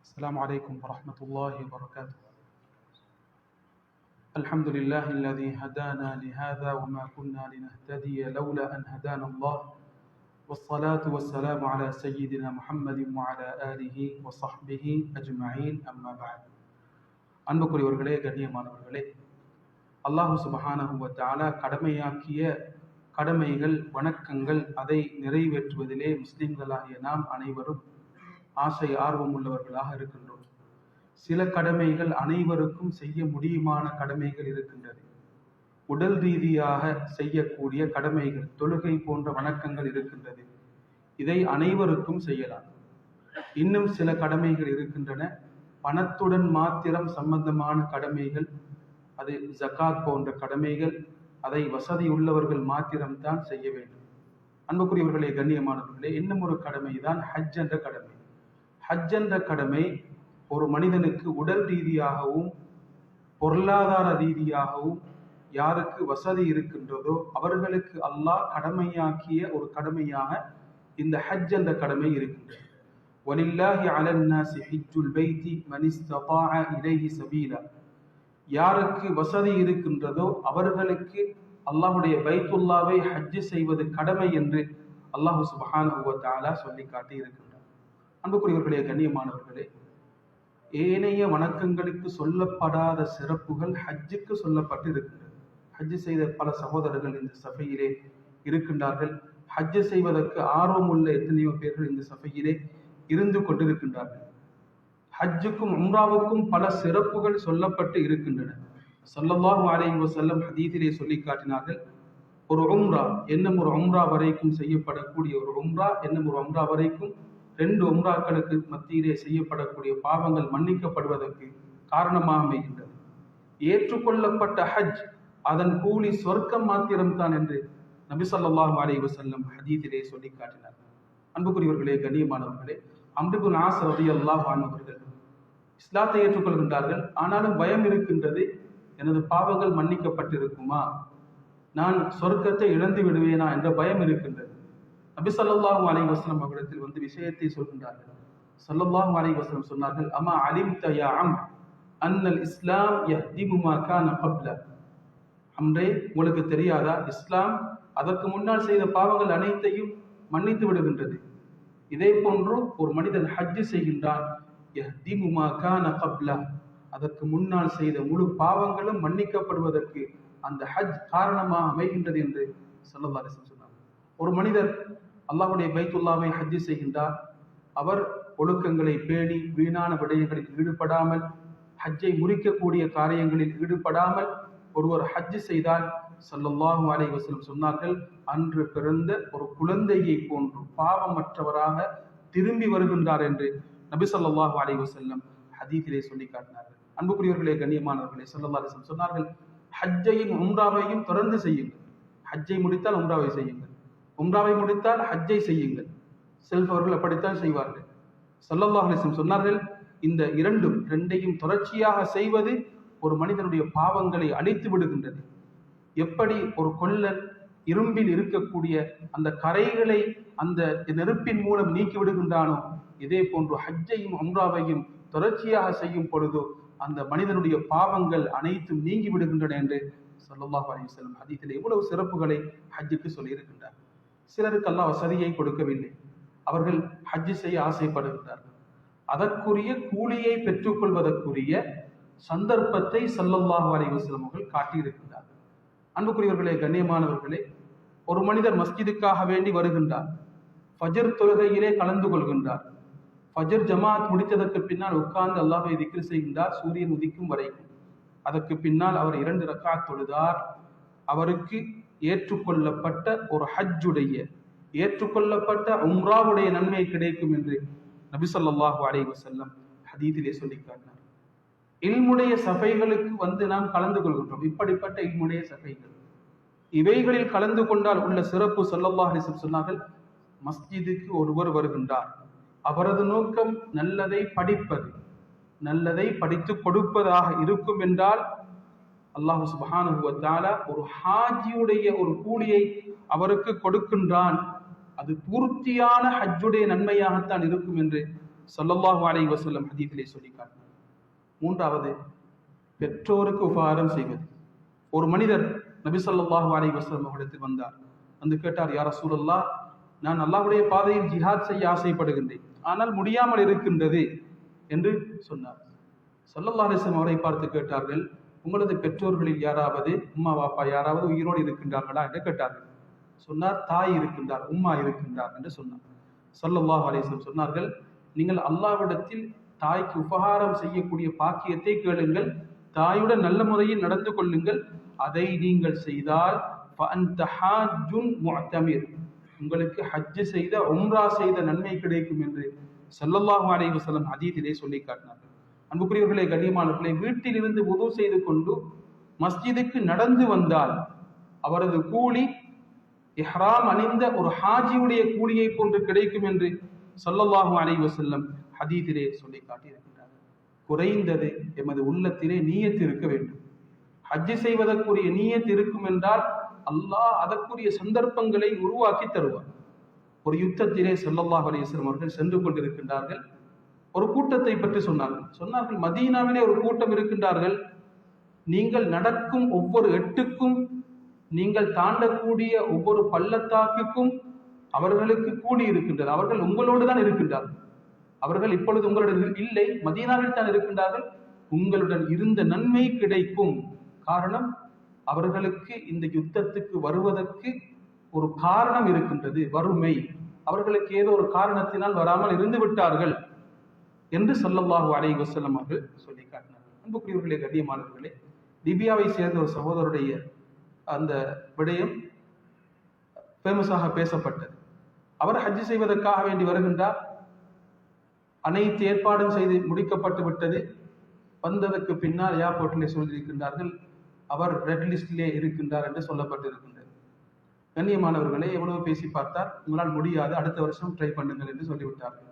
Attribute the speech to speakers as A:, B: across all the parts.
A: السلام عليكم ورحمة الله وبركاته. الحمد لله الذي هدانا لهذا وما كنا لنهتدي لولا أن هدانا الله. والصلاة والسلام على سيدنا محمد وعلى آله وصحبه أجمعين. أما بعد அன்புக்குரியவர்களே கண்ணியமானவர்களே அல்லாஹு சுபஹானஹுவ தாலா கடமையாக்கிய கடமைகள் வணக்கங்கள் அதை நிறைவேற்றுவதிலே முஸ்லிம்களாகிய நாம் அனைவரும் ஆசை ஆர்வம் உள்ளவர்களாக இருக்கின்றோம். சில கடமைகள் அனைவருக்கும் செய்ய முடியுமான கடமைகள் இருக்கின்றது உடல் ரீதியாக செய்யக்கூடிய கடமைகள் தொழுகை போன்ற வணக்கங்கள் இருக்கின்றது இதை அனைவருக்கும் செய்யலாம். இன்னும் சில கடமைகள் இருக்கின்றன. பணத்துடன் மாத்திரம் சம்பந்தமான கடமைகள் அது ஜக்காத் போன்ற கடமைகள் அதை வசதி உள்ளவர்கள் மாத்திரம்தான் செய்ய வேண்டும். அன்புக்குரியவர்களே கண்ணியமானவர்களே இன்னும் ஒரு கடமை தான் ஹஜ் என்ற கடமை. ஹஜ் என்ற கடமை ஒரு மனிதனுக்கு உடல் ரீதியாகவும் பொருளாதார ரீதியாகவும் யாருக்கு வசதி இருக்கின்றதோ அவர்களுக்கு அல்லாஹ் கடமையாக்கிய ஒரு கடமையாக இந்த ஹஜ் என்ற கடமை இருக்கின்றது. வலில்லாஹி அலன்னாசி ஹிஜ்ஜுல் பைத்தி மன் இஸ்ததாஅ சபீலா. யாருக்கு வசதி இருக்கின்றதோ அவர்களுக்கு அல்லாஹுடைய பைத்துல்லாவை ஹஜ் செய்வது கடமை என்று அல்லாஹு சுபஹான் வ சொல்லி காட்டி இருக்கின்றார் அன்புக்குரியவர்களே கண்ணியமானவர்களே ஏனைய வணக்கங்களுக்கு சொல்லப்படாத சிறப்புகள் ஹஜ்ஜுக்கு சொல்லப்பட்டு இருக்கின்றது ஹஜ் செய்த பல சகோதரர்கள் இந்த சபையிலே இருக்கின்றார்கள். ஹஜ்ஜு செய்வதற்கு ஆர்வம் உள்ள எத்தனையோ பேர்கள் இந்த சபையிலே இருந்து கொண்டிருக்கின்றார்கள். ஹஜ்ஜுக்கும் உம்ராவுக்கும் பல சிறப்புகள் சொல்லப்பட்டு இருக்கின்றன. சொல்லல்லாஹு அலைஹி வஸல்லம் ஹதீஸிலே சொல்லி காட்டினார்கள் ஒரு உம்ரா என்னும் ஒரு உம்ரா வரைக்கும் செய்யப்படக்கூடிய ஒரு உம்ரா என்னும் ஒரு உம்ரா வரைக்கும் ரெண்டு உம்ராக்களுக்கு மத்தியிலே செய்யப்படக்கூடிய பாவங்கள் மன்னிக்கப்படுவதற்கு காரணமாக அமைகின்றது. ஏற்றுக்கொள்ளப்பட்ட ஹஜ் அதன் கூலி சொர்க்கம் மாத்திரம்தான் என்று நபி ஸல்லல்லாஹு அலி வசல்லம் ஹதீதிலே சொல்லி காட்டினார். அன்புக்குரியவர்களே கண்ணியமானவர்களே அம்ருபு நாஸ் ரதி அல்லாஹ் அவர்கள் இஸ்லாத்தை ஏற்றுக்கொள்கின்றார்கள். ஆனாலும் பயம் இருக்கின்றது எனது பாவங்கள் மன்னிக்கப்பட்டிருக்குமா? நான் சொர்க்கத்தை இழந்து விடுவேனா என்ற பயம் இருக்கின்றது. நபி சல்லாஹூ அலை வஸல்லம் அவரிடத்தில் வந்து விஷயத்தை சொல்கின்றார்கள். ஸல்லல்லாஹு அலை வஸல்லம் சொன்னார்கள் அம்மா அலிம் யா அம் அன்னல் இஸ்லாம் யஹ்திமு கான கப்ல. அம்ரே உங்களுக்கு தெரியாதா? இஸ்லாம் அதற்கு முன்னால் செய்த பாவங்கள் அனைத்தையும் மன்னித்து விடுகின்றது. இதே போன்று ஒரு மனிதன் ஹஜ் செய்கின்றான் யஹ்திமு கான கப்ல. அதற்கு முன்னால் செய்த முழு பாவங்களும் மன்னிக்கப்படுவதற்கு அந்த ஹஜ் காரணமாக அமைகின்றது என்று ஸல்லல்லாஹு சொன்னார் ஒரு மனிதர் அல்லாஹ்வுடைய பைத்துல்லாவை ஹஜ்ஜி செய்கின்றார். அவர் ஒழுக்கங்களை பேணி வீணான விடயங்களில் ஈடுபடாமல் ஹஜ்ஜை முறிக்கக்கூடிய காரியங்களில் ஈடுபடாமல் ஒருவர் ஹஜ்ஜு செய்தால் சல்லல்லாஹு அலைஹி வஸல்லம் சொன்னார்கள் அன்று பிறந்த ஒரு குழந்தையை போன்று பாவமற்றவராக திரும்பி வருகின்றார் என்று நபி ஸல்லல்லாஹு அலைஹி வஸல்லம் ஹதீஸிலே சொல்லி காட்டினார்கள். அன்புக்குரியவர்களே கண்ணியமானவர்களே சல்லல்லா அலைஹி சொன்னார்கள் ஹஜ்ஜையும் உம்ராவையும் தொடர்ந்து செய்யுங்கள். ஹஜ்ஜை முடித்தால் உம்ராவை செய்யுங்கள். உம்ராவை முடித்தால் ஹஜ்ஜை செய்யுங்கள். செல்பவர்கள் அப்படித்தான் செய்வார்கள். சல்லல்லாஹ் அலைஹி சொன்னார்கள் இந்த இரண்டும் ரெண்டையும் தொடர்ச்சியாக செய்வது ஒரு மனிதனுடைய பாவங்களை அழித்து விடுகின்றது. எப்படி ஒரு கொல்லன் இரும்பில் இருக்கக்கூடிய அந்த கரைகளை அந்த நெருப்பின் மூலம் நீக்கி விடுகின்றானோ இதே போன்று ஹஜ்ஜையும் உம்ராவையும் தொடர்ச்சியாக செய்யும் பொழுது அந்த மனிதனுடைய பாவங்கள் அனைத்தும் நீங்கி விடுகின்றன என்று ஸல்லல்லாஹு அலைஹி வஸல்லம் ஹதீஸில் எவ்வளவு சிறப்புகளை ஹஜ்ஜுக்கு சொல்லியிருக்கின்றார். சிலருக்கு அல்லாஹ் வசதியை கொடுக்கவில்லை. அவர்கள் ஹஜ் செய்ய ஆசைப்படுகின்றார்கள். அதற்குரிய கூலியை பெற்றுக்கொள்வதற்குரிய சந்தர்ப்பத்தை சல்லல்லாஹு அலைஹி அவர்கள் காட்டியிருக்கின்றார் அன்புக்குரியவர்களே கண்ணியமானவர்களே ஒரு மனிதர் மஸ்ஜிதுக்காக வேண்டி வருகின்றார். ஃபஜர் தொழுகையிலே கலந்து கொள்கின்றார். ஃபஜர் ஜமாத் முடித்ததற்கு பின்னால் உட்கார்ந்து அல்லாஹை திக்ரு செய்கின்றார் சூரியன் உதிக்கும் வரைக்கும். அதற்கு பின்னால் அவர் இரண்டு ரக்காத் தொழுதார். அவருக்கு ஏற்றுக்கொள்ளப்பட்ட ஒரு ஹஜ்ஜுடைய ஏற்றுக்கொள்ளப்பட்ட உம்ராவுடைய நன்மை கிடைக்கும் என்று நபி ஸல்லல்லாஹு அலைஹி வஸல்லம் ஹதீஸிலே சொல்லி காட்டினார். இல்முடைய சபைகளுக்கு வந்து நாம் கலந்து கொள்கின்றோம். இப்படிப்பட்ட இல்முடைய சபைகள். இவைகளில் கலந்து கொண்டால் உள்ள சிறப்பு சொல்லல்லாஹ் அலிசம் சொன்னார்கள் மஸ்ஜிதுக்கு ஒருவர் வருகின்றார். அவரது நோக்கம் நல்லதை படிப்பது நல்லதை படித்து கொடுப்பதாக இருக்கும் என்றால் அல்லாஹு சுபஹானுவத்தால ஒரு ஹாஜியுடைய ஒரு கூலியை அவருக்கு கொடுக்கின்றான். அது பூர்த்தியான ஹஜ்ஜுடைய நன்மையாகத்தான் இருக்கும் என்று சொல்லல்லாஹு அலை வசல்லம் ஹதீஸிலே சொல்லி காட்டினார். மூன்றாவது பெற்றோருக்கு உபகாரம் செய்வது. ஒரு மனிதர் நபி ஸல்லல்லாஹு அலை வசலம் அவரிடத்தில் வந்தார். வந்து கேட்டார் யார் சூழல்லா நான் அல்லாஹுடைய பாதையில் ஜிஹாத் செய்ய ஆசைப்படுகின்றேன். ஆனால் முடியாமல் இருக்கின்றது என்று சொன்னார். ஸல்லல்லாஹு அலிஸ்லம் அவரை பார்த்து கேட்டார்கள் உங்களது பெற்றோர்களில் யாராவது உம்மா பாப்பா யாராவது உயிரோடு இருக்கின்றார்களா என்று கேட்டார்கள். சொன்னார் தாய் இருக்கின்றார் உம்மா இருக்கின்றார் என்று சொன்னார். சொல்லல்லாஹ் அலிஸ்லம் சொன்னார்கள் நீங்கள் அல்லாவிடத்தில் தாய்க்கு உபகாரம் செய்யக்கூடிய பாக்கியத்தை கேளுங்கள் தாயுடன் நல்ல முறையில் நடந்து கொள்ளுங்கள் அதை நீங்கள் செய்தால் உங்களுக்கு ஹஜ்ஜு செய்த உம்ரா செய்த நன்மை கிடைக்கும் என்று சல்லல்லாஹு அலைவசலம் அதீதிலே சொல்லி காட்டினார்கள். அன்புக்குரியவர்களே கண்ணியமானவர்களே வீட்டிலிருந்து உதவு செய்து கொண்டு மஸ்ஜிதுக்கு நடந்து வந்தால் அவரது கூலி இஹ்ராம் அணிந்த ஒரு ஹாஜியுடைய கூலியை போன்று கிடைக்கும் என்று சொல்லல்லாஹு அலைவ செல்லம் ஹதீதிலே சொல்லி காட்டியிருக்கிறார் குறைந்தது எமது உள்ளத்திலே நீயத்து இருக்க வேண்டும். ஹஜ் செய்வதற்குரிய நீயத்து இருக்கும் என்றால் அல்லாஹ் அதற்குரிய சந்தர்ப்பங்களை உருவாக்கி தருவார். ஒரு யுத்தத்திலே ஸல்லல்லாஹு அலைஹி அவர்கள் சென்று கொண்டிருக்கின்றார்கள். ஒரு கூட்டத்தை பற்றி சொன்னார்கள் சொன்னார்கள் மதீனாவிலே ஒரு கூட்டம் இருக்கின்றார்கள். நீங்கள் நடக்கும் ஒவ்வொரு எட்டுக்கும் நீங்கள் தாண்டக்கூடிய ஒவ்வொரு பள்ளத்தாக்குக்கும் அவர்களுக்கு கூடி இருக்கின்றது அவர்கள் உங்களோடு தான் இருக்கின்றார்கள் அவர்கள் இப்பொழுது உங்களுடன் இல்லை. மதீனாவில் தான் இருக்கின்றார்கள். உங்களுடன் இருந்த நன்மை கிடைக்கும். காரணம் அவர்களுக்கு இந்த யுத்தத்துக்கு வருவதற்கு ஒரு காரணம் இருக்கின்றது. வறுமை. அவர்களுக்கு ஏதோ ஒரு காரணத்தினால் வராமல் இருந்து விட்டார்கள். என்று சொல்லல்லாஹு அலை வசல்லம் அவர்கள் சொல்லி காட்டினார் அன்புக்குரியவர்களே கண்ணியமானவர்களே லிபியாவை சேர்ந்த ஒரு சகோதரருடைய அந்த விடயம் ஃபேமஸாக பேசப்பட்டது. அவர் ஹஜ் செய்வதற்காக வேண்டி வருகின்றார். அனைத்து ஏற்பாடும் செய்து முடிக்கப்பட்டு விட்டது. வந்ததற்கு பின்னால் ஏர்போர்ட்டிலே சொல்லியிருக்கின்றார்கள் அவர் ரெட் லிஸ்டிலே இருக்கின்றார் என்று சொல்லப்பட்டிருக்கின்றது. கண்ணியமானவர்களே எவ்வளவு பேசி பார்த்தார் உங்களால் முடியாது. அடுத்த வருஷம் ட்ரை பண்ணுங்கள் என்று சொல்லிவிட்டார்கள்.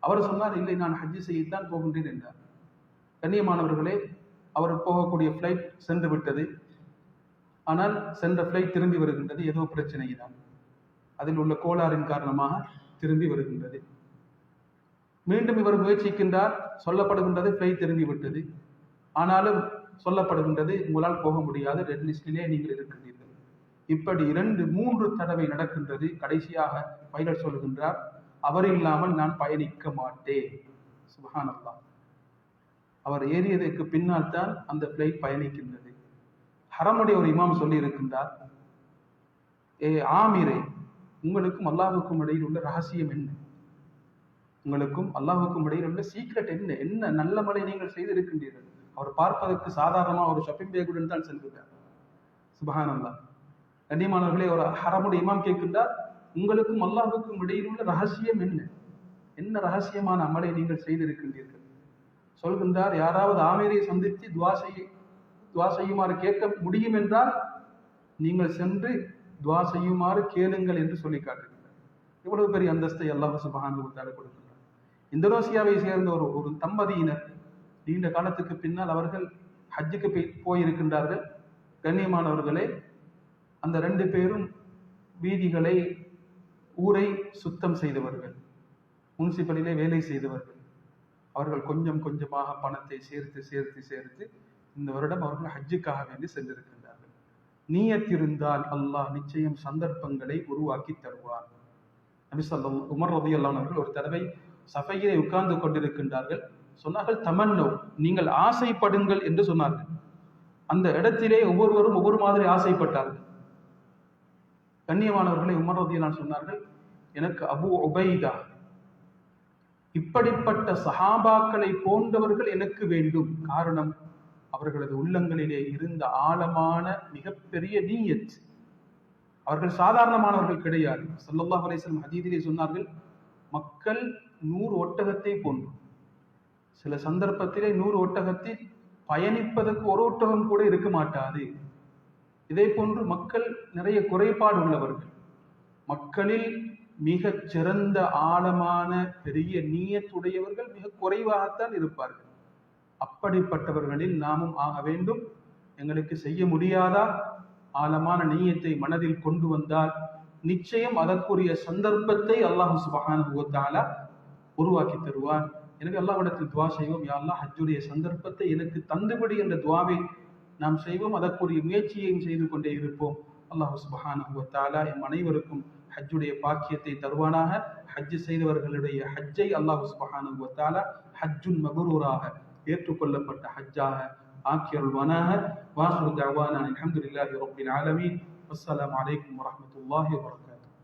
A: அவர் சொன்னார் இல்லை நான் ஹஜ்ஜி செய்யத்தான் போகின்றேன் என்றார். கண்ணியமானவர்களே அவர் போகக்கூடிய ஃப்ளைட் சென்று விட்டது. ஆனால் சென்ற ஃப்ளைட் திரும்பி வருகின்றது. ஏதோ பிரச்சனையினால். அதில் உள்ள கோளாறின் காரணமாக திரும்பி வருகின்றது. மீண்டும் இவர் முயற்சிக்கின்றார். சொல்லப்படுகின்றது ஃப்ளைட் திரும்பி விட்டது. ஆனாலும் சொல்லப்படுகின்றது உங்களால் போக முடியாது. ரெட் லிஸ்டிலே நீங்கள் இருக்கின்றீர்கள். இப்படி இரண்டு மூன்று தடவை நடக்கின்றது. கடைசியாக பைலட் சொல்லுகின்றார். அவர் இல்லாமல் நான் பயணிக்க மாட்டேன். சுபஹானல்லா அவர் ஏறியதற்கு பின்னால் தான் அந்த பிளைட் பயணிக்கின்றது. ஹரமுடைய ஒரு இமாம் சொல்லி இருக்கின்றார் ஏ ஆமீரே உங்களுக்கும் அல்லாஹுக்கும் இடையில் உள்ள ரகசியம் என்ன? உங்களுக்கும் அல்லாஹுக்கும் இடையில் உள்ள சீக்ரெட் என்ன? என்ன நல்ல மலை நீங்கள் செய்திருக்கின்றீர்கள்? அவர் பார்ப்பதற்கு சாதாரணமாக ஒரு ஷாப்பிங் பேக்குடன் தான் சென்றுட்டார் சுபஹானல்லா கண்ணியமானவர்களே ஒரு ஹரமுடைய இமாம் கேட்கின்றார் உங்களுக்கும் அல்லாஹுக்கும் இடையில் உள்ள ரகசியம் என்ன? என்ன ரகசியமான அமலை நீங்கள் செய்திருக்கின்றீர்கள்? சொல்கின்றார் யாராவது ஆமீரை சந்தித்து துவா செய்ய துவா செய்யுமாறு கேட்க முடியும் என்றால் நீங்கள் சென்று துவா செய்யுமாறு கேளுங்கள் என்று சொல்லி காட்டுகிறார் இவ்வளவு பெரிய அந்தஸ்தை அல்லாஹ் சுபஹானுத்தால கொடுக்கின்றார். இந்தோனேசியாவை சேர்ந்த ஒரு ஒரு தம்பதியினர் நீண்ட காலத்துக்கு பின்னால் அவர்கள் ஹஜ்ஜுக்கு போய் போயிருக்கின்றார்கள். கண்ணியமானவர்களே அந்த ரெண்டு பேரும் வீதிகளை ஊரை சுத்தம் செய்தவர்கள் முனிசிபலிலே வேலை செய்தவர்கள் அவர்கள் கொஞ்சம் கொஞ்சமாக பணத்தை சேர்த்து சேர்த்து சேர்த்து இந்த வருடம் அவர்கள் ஹஜ்ஜுக்காக வேண்டி சென்றிருக்கின்றார்கள். நீயத்திருந்தால் அல்லாஹ் நிச்சயம் சந்தர்ப்பங்களை உருவாக்கி தருவார். நபி உமர் ரபி அல்லானவர்கள் ஒரு தடவை சபையிலே உட்கார்ந்து கொண்டிருக்கின்றார்கள். சொன்னார்கள் தமன்னோ நீங்கள் ஆசைப்படுங்கள் என்று சொன்னார்கள். அந்த இடத்திலே ஒவ்வொருவரும் ஒவ்வொரு மாதிரி ஆசைப்பட்டார்கள். கண்ணியமானவர்களை உமர் ரதியலான் சொன்னார்கள் எனக்கு அபு உபைதா இப்படிப்பட்ட சஹாபாக்களை போன்றவர்கள் எனக்கு வேண்டும். காரணம் அவர்களது உள்ளங்களிலே இருந்த ஆழமான மிகப்பெரிய நீயத் அவர்கள் சாதாரணமானவர்கள் கிடையாது. சல்லல்லாஹ் அலைஹிஸ்ஸலாம் ஹதீதிலே சொன்னார்கள் மக்கள் நூறு ஒட்டகத்தை போன்று சில சந்தர்ப்பத்திலே நூறு ஒட்டகத்தில் பயணிப்பதற்கு ஒரு ஒட்டகம் கூட இருக்க மாட்டாது. இதே போன்று மக்கள் நிறைய குறைபாடு உள்ளவர்கள். மக்களில் மிக சிறந்த ஆழமான பெரிய நீயத்துடையவர்கள் மிக குறைவாகத்தான் இருப்பார்கள். அப்படிப்பட்டவர்களில் நாமும் ஆக வேண்டும். எங்களுக்கு செய்ய முடியாதா? ஆழமான நீயத்தை மனதில் கொண்டு வந்தால் நிச்சயம் அதற்குரிய சந்தர்ப்பத்தை அல்லாஹு சுபஹானுவத்தாலா உருவாக்கி தருவான் எனவே அல்லாஹ்விடத்தில் துவா செய்வோம். யாரெல்லாம் ஹஜ்ஜுடைய சந்தர்ப்பத்தை எனக்கு தந்துபடி என்ற துவாவை நாம் செய்வோம் அதற்குரிய முயற்சியையும் செய்து கொண்டே இருப்போம். அல்லாஹ் சுபஹானஹு வ எம் அனைவருக்கும் ஹஜ்ஜுடைய பாக்கியத்தை தருவானாக. ஹஜ்ஜு செய்தவர்களுடைய ஹஜ்ஜை அல்லாஹ் சுபஹானஹு வ தஆலா ஹஜ்ஜுன் மபரூராக ஏற்றுக்கொள்ளப்பட்ட ஹஜ்ஜாக ஆக்கியருள்வானாக. வாஹ்ரு தஅவானா அல்ஹம்துலில்லாஹி ரப்பில் ஆலமீன். வஸ்ஸலாமு வலைக்கம் வரமத்துல்லாஹி வரகம்